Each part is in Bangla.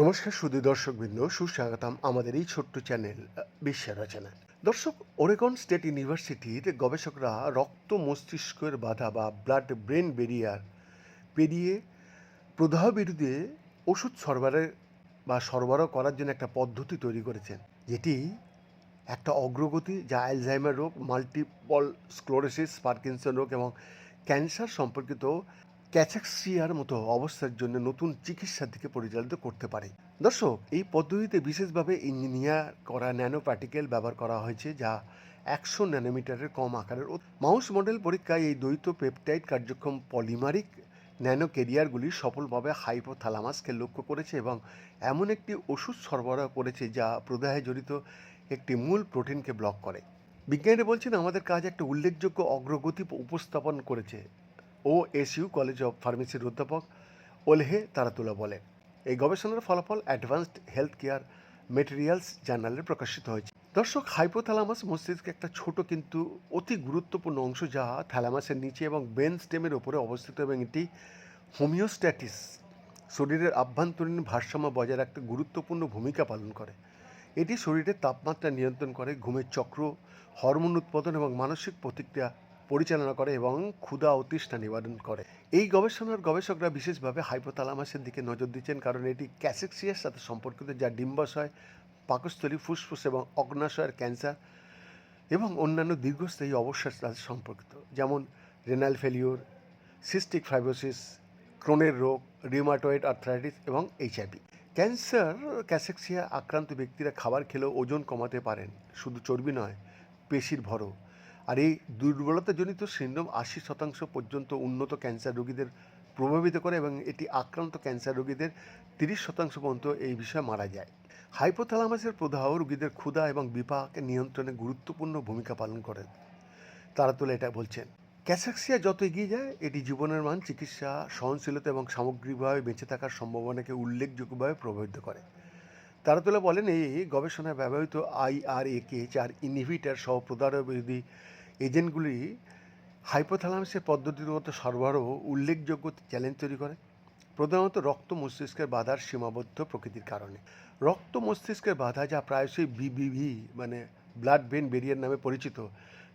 নমস্কার সুদী দর্শকবৃন্দ, সুস্বাগতম আমাদের এই ছোট্ট চ্যানেল বিশ্বের রচনা দর্শক ওরেগন স্টেট ইউনিভার্সিটির গবেষকরা রক্ত মস্তিষ্কের বাধা বা ব্লাড ব্রেন বেরিয়ার পেরিয়ে প্রদাহ বিরুদ্ধে ওষুধ সরবরাহ বা সরবরাহ করার জন্য একটা পদ্ধতি তৈরি করেছেন, যেটি একটা অগ্রগতি যা অ্যালজাইমার রোগ মাল্টিপল স্ক্লোরোসিস পার্কিনসন রোগ এবং ক্যান্সার সম্পর্কিত ক্যাচাক্সিয়ার মতো অবস্থার জন্য নতুন চিকিৎসার দিকে পরিচালিত করতে পারে। দর্শক, এই পদ্ধতিতে বিশেষভাবে ইঞ্জিনিয়ার করা ন্যানো পার্টিকেল ব্যবহার করা হয়েছে, যা একশো ন্যানোমিটারের কম আকারের মাউস মডেল পরীক্ষায় এই দ্বৈত পেপটাইড কার্যক্রম পলিমারিক ন্যানো ক্যারিয়ারগুলি সফলভাবে হাইপোথ্যালামাসকে লক্ষ্য করেছে এবং এমন একটি ওষুধ সরবরাহ করেছে যা প্রদাহে জড়িত একটি মূল প্রোটিনকে ব্লক করে। বিজ্ঞানীরা বলছেন আমাদের কাজ একটা উল্লেখযোগ্য অগ্রগতি উপস্থাপন করেছে। ও এসইউ কলেজ অফ ফার্মেসির অধ্যাপক ওলহে তারাতুলা বলেন, এই গবেষণার ফলাফল অ্যাডভান্সড হেলথ কেয়ার মেটেরিয়ালস জার্নালে প্রকাশিত হয়েছে। দর্শক হাইপোথ্যালামাস মস্তিষ্কে একটা ছোট কিন্তু অতি গুরুত্বপূর্ণ অংশ যা থ্যালামাসের নিচে এবং ব্রেন স্টেমের উপরে অবস্থিত এবং এটি হোমিওস্ট্যাটিস শরীরের আভ্যন্তরীণ ভারসাম্য বজায় রাখতে গুরুত্বপূর্ণ ভূমিকা পালন করে। এটি শরীরের তাপমাত্রা নিয়ন্ত্রণ করে, ঘুমের চক্র, হরমোন উৎপাদন এবং মানসিক প্রতিক্রিয়া পরিচালনা করে এবং ক্ষুধা ও তৃষ্ণা নিবারণ করে। এই গবেষণার গবেষকরা বিশেষভাবে হাইপোথালামাসের দিকে নজর দিচ্ছেন কারণ এটি ক্যাসেক্সিয়ার সাথে সম্পর্কিত, যা ডিম্বাশয় পাকস্থলী, ফুসফুস এবং অগ্নাশয়ের ক্যান্সার এবং অন্যান্য দীর্ঘস্থায়ী অবসার সাথে সম্পর্কিত, যেমন রেনাল ফেলিওর সিস্টিক ফাইব্রোসিস ক্রোনের রোগ রিউমাটয়েড আর্থ্রাইটিস এবং এইচআইভি ক্যান্সার, ক্যাসেক্সিয়া আক্রান্ত ব্যক্তিরা খাবার খেলেও ওজন কমাতে পারেন, শুধু চর্বি নয়, পেশির ভরও। আর এই দুর্বলতাজনিত সিন্ড্রোম আশি শতাংশ পর্যন্ত উন্নত ক্যান্সার রোগীদের প্রভাবিত করে এবং এটি আক্রান্ত ক্যান্সার রোগীদের তিরিশ শতাংশ পর্যন্ত এই বিষয়ে মারা যায়। হাইপোথ্যালামাসের প্রদাহ রোগীদের ক্ষুধা এবং বিপাক নিয়ন্ত্রণে গুরুত্বপূর্ণ ভূমিকা পালন করে। তারা তোলে এটা বলছেন। ক্যাসাক্সিয়া যত এগিয়ে যায়, এটি জীবনের মান, চিকিৎসা, সহনশীলতা এবং সামগ্রিকভাবে বেঁচে থাকার সম্ভাবনাকে উল্লেখযোগ্যভাবে প্রভাবিত করে। তারা তোলা বলেন, এই গবেষণায় ব্যবহৃত আইআরএকে চার ইনহিবিটার সহ প্রদাহ বিরোধী এজেন্টগুলি হাইপোথ্যালামাসের পদ্ধতিগত সরবরাহ উল্লেখযোগ্য চ্যালেঞ্জ তৈরি করে, প্রধানত রক্ত মস্তিষ্কের বাধার সীমাবদ্ধ প্রকৃতির কারণে। রক্ত মস্তিষ্কের বাধা যা প্রায়শই বিবিভি মানে ব্লাড ব্রেন বেরিয়ার নামে পরিচিত,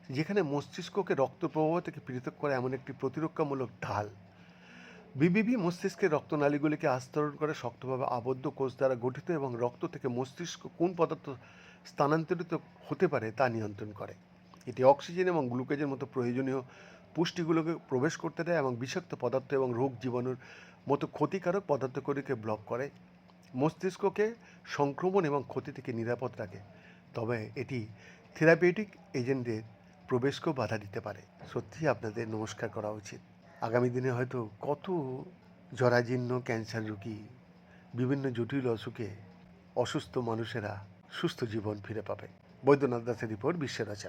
যেখানে মস্তিষ্ককে রক্ত প্রবাহ থেকে পৃথক করে এমন একটি প্রতিরক্ষামূলক ঢাল। বিবিবি মস্তিষ্কের রক্তনালীগুলিকে আস্তরণ করে শক্তভাবে আবদ্ধ কোষ দ্বারা গঠিত এবং রক্ত থেকে মস্তিষ্ক কোন পদার্থ স্থানান্তরিত হতে পারে তা নিয়ন্ত্রণ করে। এটি অক্সিজেন এবং গ্লুকোজের মতো প্রয়োজনীয় পুষ্টিগুলোকে প্রবেশ করতে দেয় এবং বিষাক্ত পদার্থ এবং রোগ জীবাণুর মতো ক্ষতিকারক পদার্থগুলিকে ব্লক করে। মস্তিষ্ককে সংক্রমণ এবং ক্ষতি থেকে নিরাপদ রাখে। তবে এটি থেরাপিউটিক এজেন্টদের প্রবেশকেও বাধা দিতে পারে। সত্যি আপনাদের নমস্কার করা উচিত। আগামী দিনে হয়তো কত জরাজীর্ণ ক্যান্সার রোগী, বিভিন্ন জটিল অসুখে অসুস্থ মানুষেরা সুস্থ জীবন ফিরে পাবে। বৈদ্যনাথ দাসের রিপোর্ট বিশ্বের রচনা।